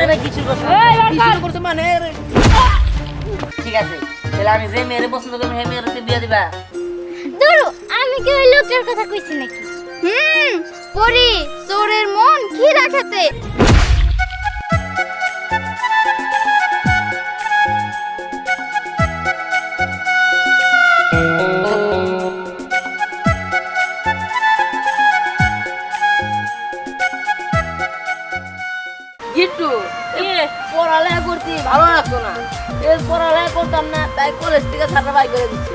আরে ভাই কিছু মানে? ঠিক আছে তাহলে আমি যে মেয়েরে পছন্দ করি সেই মেয়ের বিয়ে দিবা। ধরো আমি কি ওই লোকটার কথা কইছি নাকি? হুম পরি চোরের মন কি রাখাতে পড়ালেখা করতে ভালো লাগতো না। এই পড়ালেখা করতাম না তাই কলেজ থেকে ছাড়া বাই করে দিচ্ছে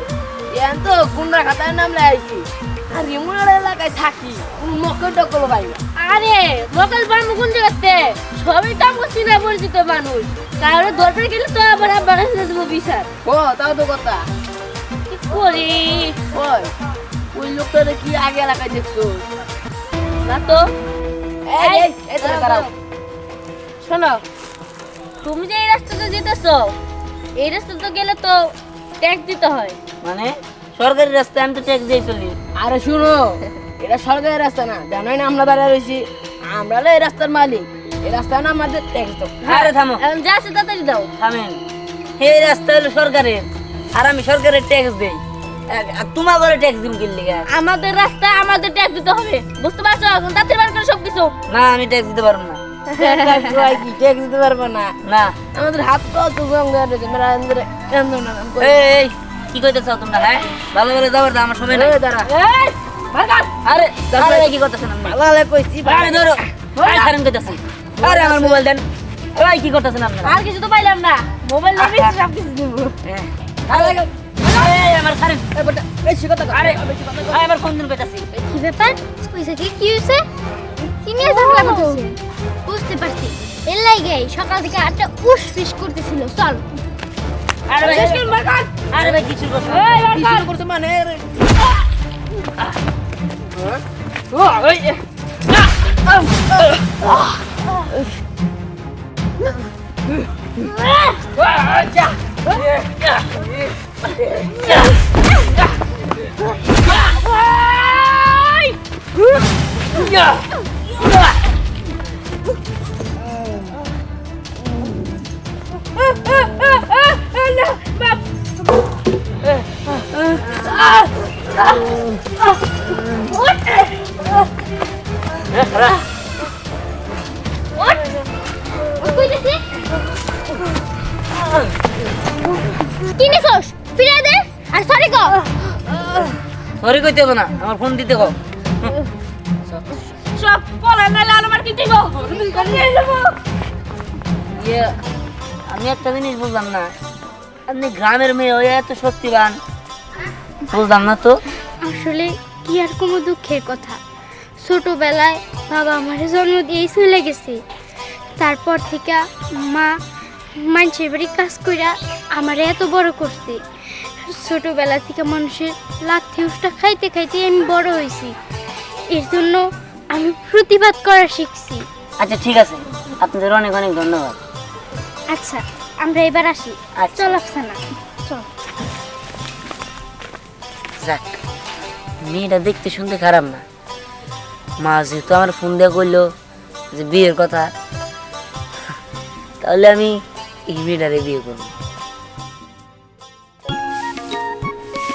এখন তো গুন্ডা খাতায় নাম লাগাইছি আর রিমুনার এলাকায় থাকি কোন মকর টকল পাই না। আরে লোকাল বানু কোন জায়গাতে সবই তো আমার চিনা পরিচিত মানুষ। কারণ দরকার গেলে তো আবার আবার কাছে দেবো বিচার। ও তাও তো কথা। কি করি? ওই ওই লোকটারে কি আগে এলাকায় দেখছ? না তো? এই এই এই শোনো তুমি যে এই রাস্তাতে যেতেছো এই রাস্তাতে গেলে তো ট্যাক্স দিতে হয়। মানে সরকারি রাস্তায় আমি তো ট্যাক্স দিয়ে চলি। আরে শুনো এটা সরকারি রাস্তা না জানোই না আমরা দাঁড়িয়ে রয়েছি? আমরা এই রাস্তার মালিক এই রাস্তা না আমাদের ট্যাক্স দাও। আরে থামো। এখন যা আছে তাড়াতাড়ি দাও। থামেন। এই রাস্তা হলো সরকারের আর আমি সরকারের ট্যাক্স দেই। আর- তোমার ঘরে ট্যাক্স দিম কিনলি আমাদের রাস্তা আমাদের ট্যাক্স দিতে হবে বুঝতে পারছ? এখন তাড়াতাড়ি বার করে সব কিছু না আমি ট্যাক্স দিতে পারব না। দিতে পারব না। না। আমাদের হাত পাও তো গঙ্গা রয়েছে মেরা আন্দরে না এই এই, কি কইতেছ তোমরা হ্যাঁ? ভালো করে যাবার দাও আমার সময় নাই। দাঁড়া। এই বার কর। আরে। আরে কি করতেছেন আপনি? ভালো ভালো কইছি আরে ধরো। আরে ছাড়েন কইতাছি। আরে আমার মোবাইল দেন। ওই কি করতেছেন আপনারা? আর কিছু তো পাইলাম না। মোবাইল নেবি সব কিছু দিব। হ্যাঁ। আরে আমার ছাড়েন এই বেটা এই শিখা আরে আরে, আমার ফোন দিন কইতাছি। কি ব্যাপার? কইছে কি কি হইছে? কি নিয়ে ঝামেলা বুঝতে পারছি এর লাইগে সকাল থেকে আটটা উস ফিস করতেছিল চল আরে ভাই কর। আরে ভাই কিছু করছেন না। এই বার কর। কিছু করছে মানে রে এ, কইতেছি কি নিছস? ফিরে দে আর সরি কো সরি কইতে হবে না আমার ফোন দিতে কও। সব পলা নালে আলো মার কি দিব? ইয়ে আমি একটা জিনিস বুঝলাম না। আপনি গ্রামের মেয়ে হয়ে এত শক্তিবান। বুঝলাম না তো? আসলে কি আর কোনো দুঃখের কথা। ছোটবেলায় বাবা আমার জন্ম দিয়েই চলে গেছে। তারপর থেকে মা মানুষের বাড়ি কাজ কইরা আমার এত বড় করছে। ছোটবেলা থেকে মানুষের লাথি উষ্টা খাইতে খাইতে আমি বড় হয়েছি। এর জন্য আমি প্রতিবাদ করা শিখছি। আচ্ছা ঠিক আছে। আপনাদের অনেক অনেক ধন্যবাদ। আচ্ছা। আমরা এবার আসি। আচ্ছা। চল আফসানা। চল। যাক মেয়েটা দেখতে শুনতে খারাপ না। মা যেহেতু আমার ফোন দিয়ে করল যে বিয়ের কথা তাহলে আমি এই মেয়েটারে বিয়ে করব।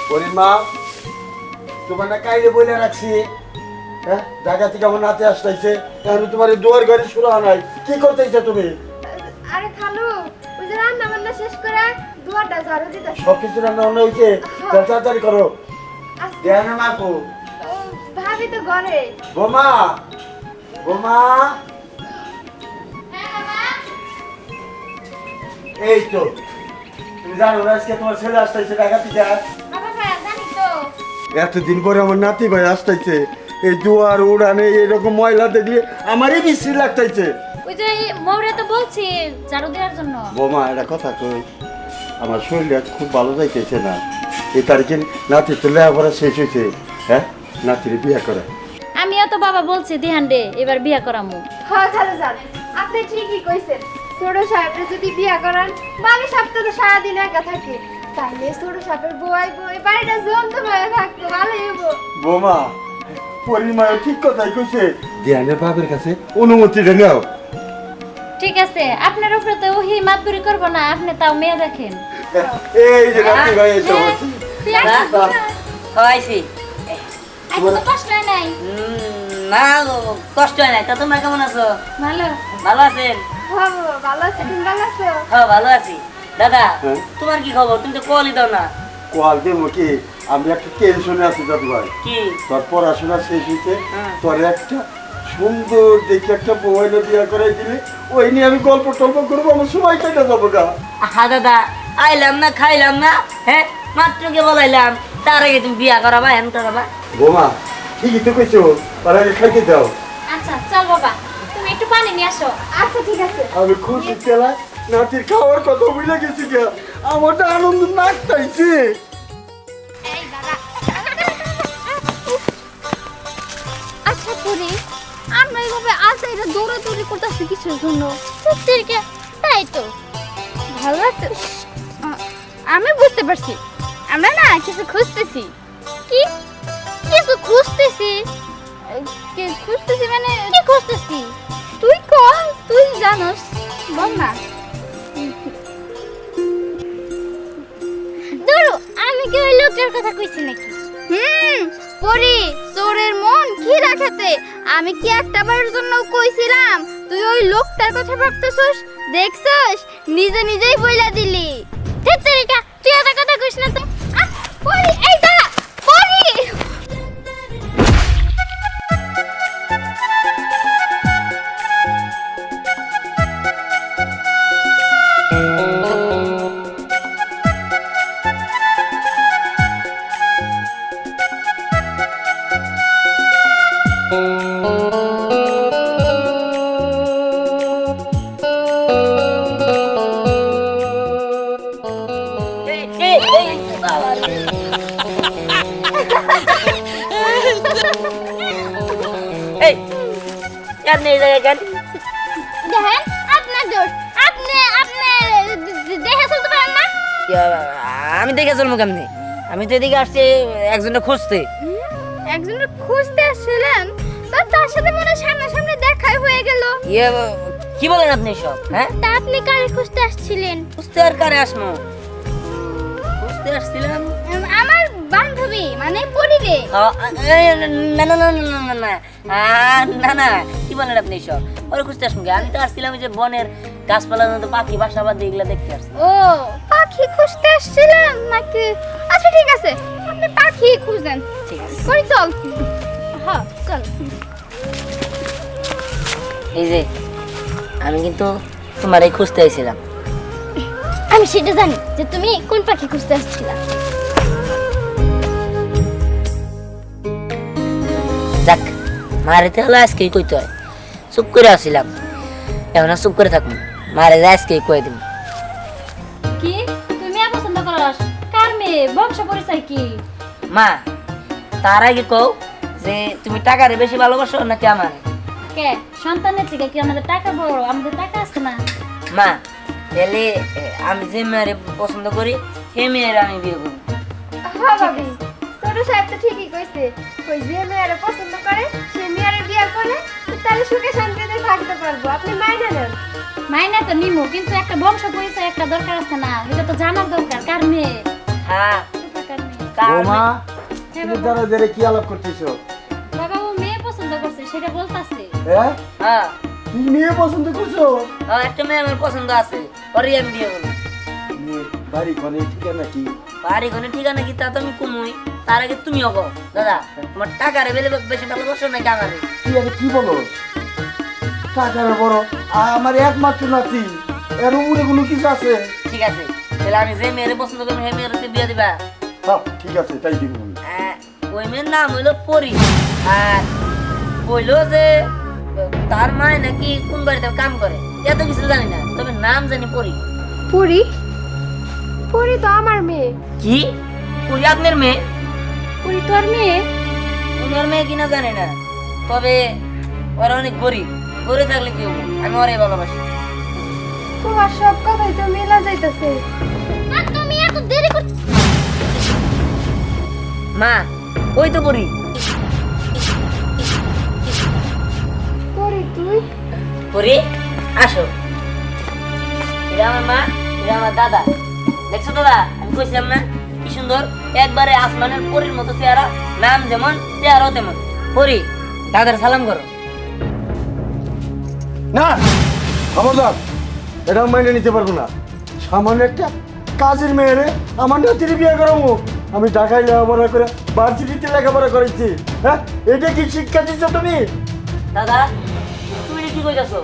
পরিমা তোমার না কাইলে বলে রাখছি। হ্যাঁ? জায়গা থেকে আমার নাতে আসতেছে। এখন তোমার দুয়ার ঘরে শুরু হয় নাই। কি করতেছে তুমি? আরে খালু যে রান্না বান্না শেষ করে দুয়ারটা ঝাড়ু দিতে সব কিছু রান্না বান্না হয়েছে তাড়াতাড়ি করো। দেয় না মাকু। ভাবি তো ঘরে। বোমা। বোমা। এই তো। তুমি জানো আজকে তোমার ছেলে আসতেছে এতদিন পরে আমার নাতি ভাই আসতেছে। এই দুয়ার উড়ানে এরকম ময়লা দেখলে আমারই বিশ্রী লাগতেছে। ওই যে মৌরে তো বলছি ঝাড়ু দেওয়ার জন্য। বোমা একটা কথা কই? আমার শরীরটা খুব ভালো যাইতেছে না। এই তারিখে নাতি তো লেখাপড়া শেষ হয়েছে হ্যাঁ? নাতির বিয়ে করে আমিও তো বাবা বলছি দিহান রে এবার বিয়া করামু। হ্যাঁ খালু জানেন আপনি ঠিকই কইছেন। ছোট সাহেবরা যদি বিয়া করান বাকি সপ্তাহে তো সারাদিন একা থাকে। তাইলে ছোট সাহেবের বই বই বাড়িটা থাকতো ভালোই হব বোমা পরিমায় ঠিক কথাই কইছে। ধ্যানের বাপের কাছে অনুমতিটা নেও। ঠিক আছে আপনার উপরে তো ওহি মাতবুরি করব না আপনি তাও মেয়ে দেখেন। এই যে নাতি ভাই এসে তো কষ্ট হয় নাই না কষ্ট হয় না তা তোমরা কেমন আছো? ভালো। ভালো আছেন? ভালো আছে তুমি ভালো আছো? হ্যাঁ ভালো আছি। দাদা হ্যাঁ? তোমার কি খবর? তুমি তো কলই দাও না। কোয়াল দেবো কি? আমি একটা টেনশনে আছি দাদু ভাই কি? তোর পড়াশোনা শেষ হয়েছে হ্যাঁ। তোর একটা সুন্দর দেখে একটা বউয়ের বিয়ে করাই দিলে ওই নিয়ে আমি গল্প টল্প করব আমার সময় কেটে যাব গা। হা দাদা আইলাম না খাইলাম না হ্যাঁ মাত্র কে বলাইলাম? তার আগে তুমি বিয়া করাবা হেন করাবা। বোমা ঠিকই তো কইছো তার আগে খাইতে দাও। আচ্ছা চল বাবা তুমি একটু পানি নিয়ে আসো। আচ্ছা ঠিক আছে। আমি খুশি খেলা নাতির খাওয়ার কথা বুঝে গেছি গে আমার তো আনন্দ নাচতাইছে। আমরা এইভাবে এটা দৌড়াদৌড়ি করতেছি কিছুর জন্য? সত্যির কে তাই তো। ভালো লাগছে? আমি বুঝতে পারছি। আমরা না কিছু খুঁজতেছি। কি? কিছু খুঁজতেছি? কি খুঁজতেছি মানে কি খুঁজতেছি? তুই কল তুই জানোস। বল না। ধরো, আমি কি ওই লোকটার কথা কইছি নাকি? হুম, পরি, চোরের মন, কি রাখাতে আমি কি একটা বারের জন্য কইছিলাম? তুই ওই লোকটার কথা ভাবতেছস? দেখছস? নিজে নিজেই বইলা দিলি। কেন এই জায়গায় কেন দেখেন আপনার দোষ আপনি আপনি দেখে চলতে পারেন না কি, আ, আমি দেখে চলবো কেমনি আমি তো এদিকে আসছি একজনটা খুঁজতে একজনের খুঁজতে আসছিলেন তার সাথে মনে হয় সামনাসামনি দেখাই হয়ে গেল ইয়ে কি বলেন আপনি সব হ্যাঁ তা আপনি কারে খুঁজতে আসছিলেন খুঁজতে আর কারে আসমো খুঁজতে আসছিলাম আমার বান্ধবী মানে না না না না না না না আ, না না কি বলেন আপনি সব ওরে খুঁজতে আসব কি? আমি তো আসছিলাম যে বনের গাছপালার মধ্যে পাখি বাসা বাদ এগুলা দেখতে আসছি। ও পাখি খুঁজতে আসছিলেন নাকি? আচ্ছা ঠিক আছে। আপনি পাখি খুঁজেন। ঠিক আছে। চল? হ্যাঁ চল। এই যে আমি কিন্তু তোমার এই খুঁজতে আইছিলাম। আমি সেটা জানি যে তুমি কোন পাখি খুঁজতে আসছিলা। যাক মারিতে হলো আজকেই কইতে হয়। চুপ করে আসছিলাম এখন আর চুপ করে থাকুন মারে যায় আজকেই কয়ে দিন কি? তুমি পছন্দ করস কার মেয়ে? বংশ পরিচয় কি? মা তার আগে কও যে তুমি টাকারে বেশি ভালোবাসো নাকি আমার? কে? সন্তানের থেকে কি আমাদের টাকা বড়? আমাদের টাকা আছে না? মা তাহলে আমি যে মেয়েরে পছন্দ করি সে মেয়ের আমি বিয়ে করব। হ্যাঁ ছোট সাহেব তো ঠিকই কইছে ওই যে মেয়েরা পছন্দ করে সে মেয়েরা বিয়ে করে তাহলে সুখে শান্তিতে থাকতে পারব। আপনি মাইনে নেন। মাইনা তো নিমু কিন্তু একটা বংশ পরিচয় একটা দরকার আছে না এটা তো জানার দরকার কার মেয়ে? হ্যাঁ। বোমা হ্যাঁ তুমি বাবা। দ্বারা ধরে কি আলাপ করতেছো? বাবা ও মেয়ে পছন্দ করছে সেটা বলতাছে। হ্যাঁ? হ্যাঁ। তুমি মেয়ে পছন্দ করছ? হ্যাঁ, একটা মেয়ে আমার পছন্দ আছে ওরই আমি বিয়ে করব বাড়ি কোনে ঠিকানা কি? বাড়ি ঘরে ঠিকানা কি তা তো আমি কমুই তার আগে তুমিও কও। দাদা তোমার টাকারে বেলে বেশি ভালোবাসো নাকি আমারে তুই এটা কি বলো? টাকার বড় আমার একমাত্র নাতি। এর উপরে কোনো কিছু আছে? ঠিক আছে তাহলে আমি যে মেয়েরে পছন্দ করব সেই মেয়ের বিয়ে দিবা। হ্যাঁ ঠিক আছে তাই দিব। আহ, ওই মেয়ের নাম হইল পরি। আর বলল যে তার মায় নাকি কোন বাড়িতে কাম করে? এত কিছু জানি না তবে নাম জানি পরি। পুরি? পুরি তো আমার মেয়ে। কি? পরি আপনার মেয়ে? পুরি তোর মেয়ে? তোমার মেয়ে কিনা জানি না। তবে ওরা অনেক গরিব। গরিব থাকলে কি হব? আমি ওরাই ভালোবাসি। তোমার সব কথাই তো মেলা যাইতেছে। আর তুমি এত দেরি কর মা ওই তো পরি? পুরি তুই? পরি আসো। এটা আমার মা এটা আমার দাদা। দেখছ দাদা আমি কইছিলাম না? কি সুন্দর? একবারে আসমানের পরীর মতো চেহারা নাম যেমন চেহারাও তেমন। পরি দাদার সালাম করো। না খবরদার এটা মাইনে নিতে পারব না। সামান্য একটা কাজের মেয়েরে আমার নাতির বিয়ে করাবো। আমি ঢাকায় লেখাপড়া করে ভার্সিটিতে লেখাপড়া করেছি হ্যাঁ এটা কি শিক্ষা দিচ্ছ তুমি? দাদা তুমি কি কইতাছো?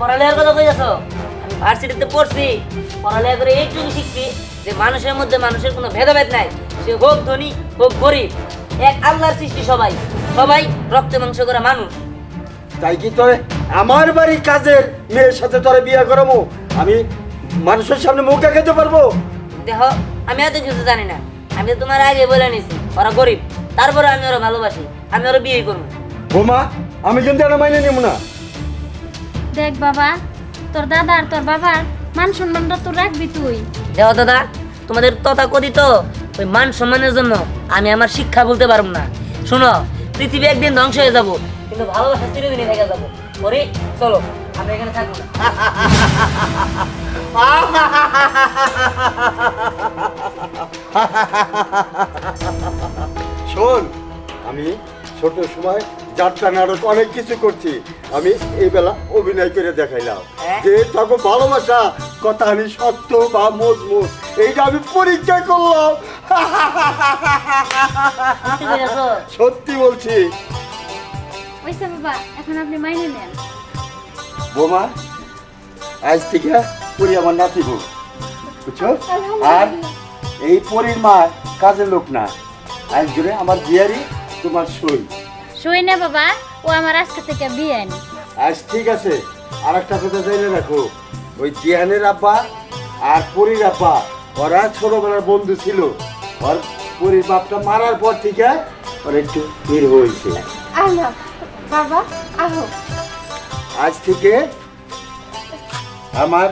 পড়ালেখার কথা কইতাছো? ভার্সিটিতে পড়ছি পড়ালেখা করে এইটুকু শিখছি যে মানুষের মধ্যে মানুষের কোনো ভেদাভেদ নাই। সে হোক ধনী হোক গরিব এক আল্লাহর সৃষ্টি সবাই। সবাই রক্ত মাংস করা মানুষ। তাই কি তোরে? আমার বাড়ির কাজের মেয়ের সাথে তোরে বিয়ে করাবো? আমি মানুষের সামনে মুখ দেখাতে পারব? দেখো আমি এত কিছু জানি না। আমি তো তোমার আগে বলে নিছি ওরা গরিব। তারপরে আমি ওরা ভালোবাসি আমি ওরা বিয়ে করব। বোমা আমি কিন্তু এটা মাইনে নিব না। দেখ বাবা তোর দাদা আর তোর বাবার মান সম্মানটা তো রাখবি তুই। দেখো দাদা তোমাদের তথা কথিত ওই মান সম্মানের জন্য আমি আমার শিক্ষা বলতে পারব না। শোনো পৃথিবী একদিন ধ্বংস হয়ে যাব কিন্তু ভালোবাসা চিরদিনই থেকে যাব। পরে চলো আমরা এখানে থাকব না। শোন আমি ছোট সময় যাত্রা নাটক অনেক কিছু করছি। আমি এই বেলা অভিনয় করে দেখাইলাম। হ্যাঁ? যে তখন ভালোবাসা কথা আমি সত্য বা মজমুত এইটা আমি পরীক্ষা করলাম। সত্যি বলছি। এখন আপনি মাইনে নেন। বোমা আজ থেকে পরি আমার নাতি বউ বুঝছ আর এই পরির মা কাজের লোক না। আজ জুড়ে আমার বিয়ারি তোমার সই। শুই না বাবা ও আমার আজকে থেকে বিয়ে আনি আজ ঠিক আছে আর একটা কথা জেনে রাখো। ওই জিহানের আব্বা আর পরির আব্বা ওরা ছোটবেলার বন্ধু ছিল। ওর পরির বাপটা মারার পর থেকে ওর একটু ভিড় হয়েছে। আল্লাহ বাবা আহো। আজ থেকে আমার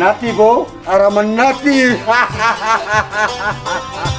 নাতি বউ আর আমার নাতি।